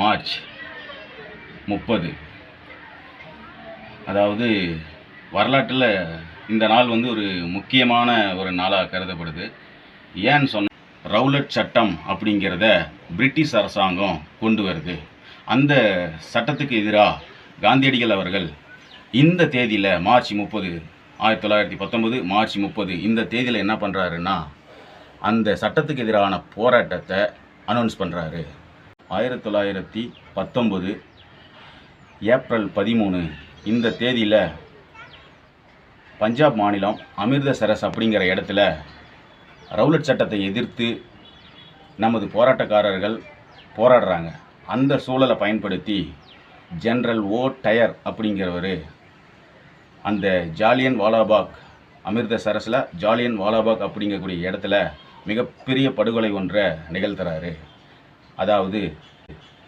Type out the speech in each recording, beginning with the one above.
March முப்பது. அதாவது வரலாற்றில் இந்த நாள் வந்து ஒரு முக்கியமான ஒரு நாளாக கருதப்படுது. ஏன்னு சொன்ன ரவுலட் சட்டம் அப்படிங்கிறத பிரிட்டிஷ் அரசாங்கம் கொண்டு வருது. அந்த சட்டத்துக்கு எதிராக காந்தியடிகள் அவர்கள் இந்த தேதியில் மார்ச் முப்பது ஆயிரத்தி தொள்ளாயிரத்தி பத்தொன்பது மார்ச் முப்பது இந்த தேதியில் என்ன பண்ணுறாருன்னா அந்த சட்டத்துக்கு எதிரான போராட்டத்தை அனௌன்ஸ் பண்ணுறாரு ஆயிரத்தி தொள்ளாயிரத்தி பத்தொம்பது ஏப்ரல் பதிமூணு இந்த தேதியில் பஞ்சாப் மாநிலம் அமிர்தசரஸ் அப்படிங்கிற இடத்துல ரவுலட் சட்டத்தை எதிர்த்து நமது போராட்டக்காரர்கள் போராடுறாங்க. அந்த சூழலை பயன்படுத்தி ஜென்ரல் ஓ டயர் அப்படிங்கிறவர் அந்த ஜாலியன் வாலாபாக் அமிர்தசரஸில் ஜாலியன் வாலாபாக் அப்படிங்கக்கூடிய இடத்துல மிகப்பெரிய படுகொலை ஒன்றை நிகழ்த்துறாரு. அதாவது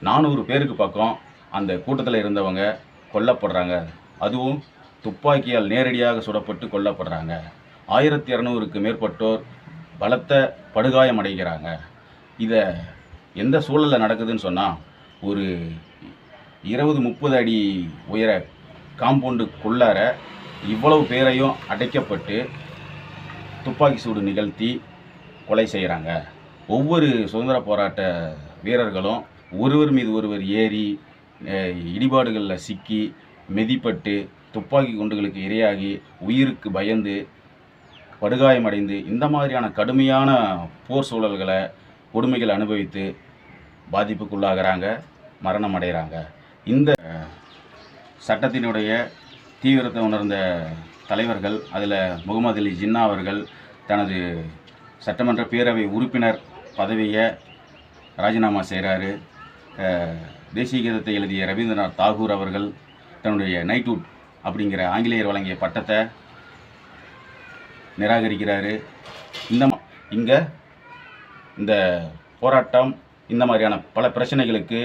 நானூறு பேருக்கு பக்கம் அந்த கூட்டத்தில் இருந்தவங்க கொல்லப்படுறாங்க. அதுவும் துப்பாக்கியால் நேரடியாக சுடப்பட்டு கொல்லப்படுறாங்க. ஆயிரத்தி இரநூறுக்கு மேற்பட்டோர் பலத்த படுகாயம் அடைகிறாங்க. இதை எந்த சூழலில் நடக்குதுன்னு சொன்னால் ஒரு இருபது முப்பது அடி உயர காம்பவுண்டுக்குள்ளார இவ்வளவு பேரையும் அடைக்கப்பட்டு துப்பாக்கி சூடு நிகழ்த்தி கொலை செய்கிறாங்க ஒவ்வொரு சுதந்திர போராட்ட வீரர்களும் ஒருவர் மீது ஒருவர் ஏறி இடிபாடுகளில் சிக்கி மிதிப்பட்டு துப்பாக்கி குண்டுகளுக்கு இரையாகி உயிருக்கு பயந்து படுகாயமடைந்து இந்த மாதிரியான கடுமையான போர் சூழல்களை கொடுமைகள் அனுபவித்து பாதிப்புக்குள்ளாகிறாங்க மரணம் அடைகிறாங்க இந்த சட்டத்தினுடைய தீவிரத்தை உணர்ந்த தலைவர்கள் அதில் முகமது அலி ஜின்னா அவர்கள் தனது சட்டமன்ற பேரவை உறுப்பினர் பதவியை ராஜினாமா செய்கிறாரு தேசிய கீதத்தை எழுதிய ரவீந்திரநாத் தாகூர் அவர்கள் தன்னுடைய நைட்வுட் அப்படிங்கிற ஆங்கிலேயர் வழங்கிய பட்டத்தை நிராகரிக்கிறாரு. இந்த இங்கே இந்த போராட்டம் இந்த மாதிரியான பல பிரச்சனைகளுக்கு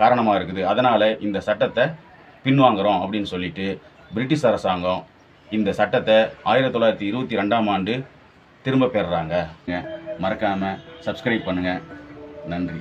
காரணமாக இருக்குது. அதனால் இந்த சட்டத்தை பின்வாங்குகிறோம் அப்படின்னு சொல்லிட்டு பிரிட்டிஷ் அரசாங்கம் இந்த சட்டத்தை ஆயிரத்தி தொள்ளாயிரத்தி இருபத்தி ரெண்டாம் ஆண்டு திரும்ப பெறுறாங்க. மறக்காமல் சப்ஸ்கிரைப் பண்ணுங்கள் நன்றி.